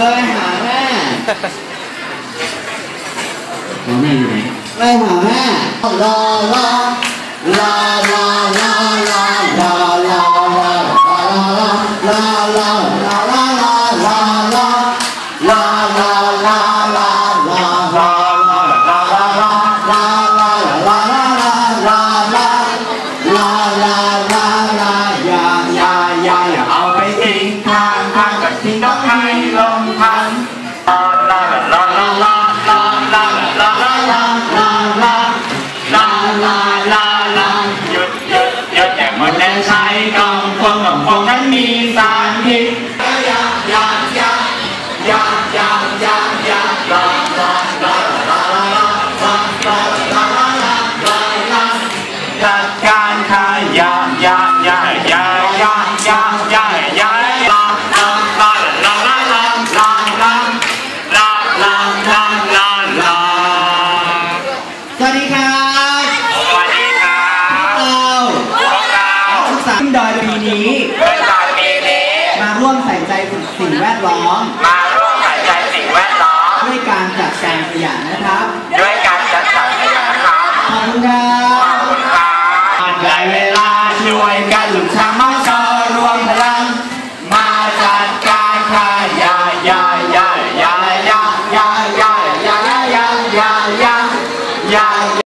เอ้ยหาแม่ราแม่อยู่ไหนไปหาแม่รอรอรอรอรอ ลงทันลาลาลาลาลาลาลาลาลาลาลาลาลาลาลาหยุดหยุดหยุดอย่ามัวแต่ใช้กองฟงกองฟงนั้นมีสารพิษยายายายายายายาลาลาลาลาลาลาลาลาลาลาลาลาลาจัดการขยะยายายายายายายา ดีครับสวัสดีครับเราพวกเราศึกษาขึ้นดอยปีนี้เพื่อนสาวปีนี้ มาร่วมใส่ใจสิ่งแวดล้อมมา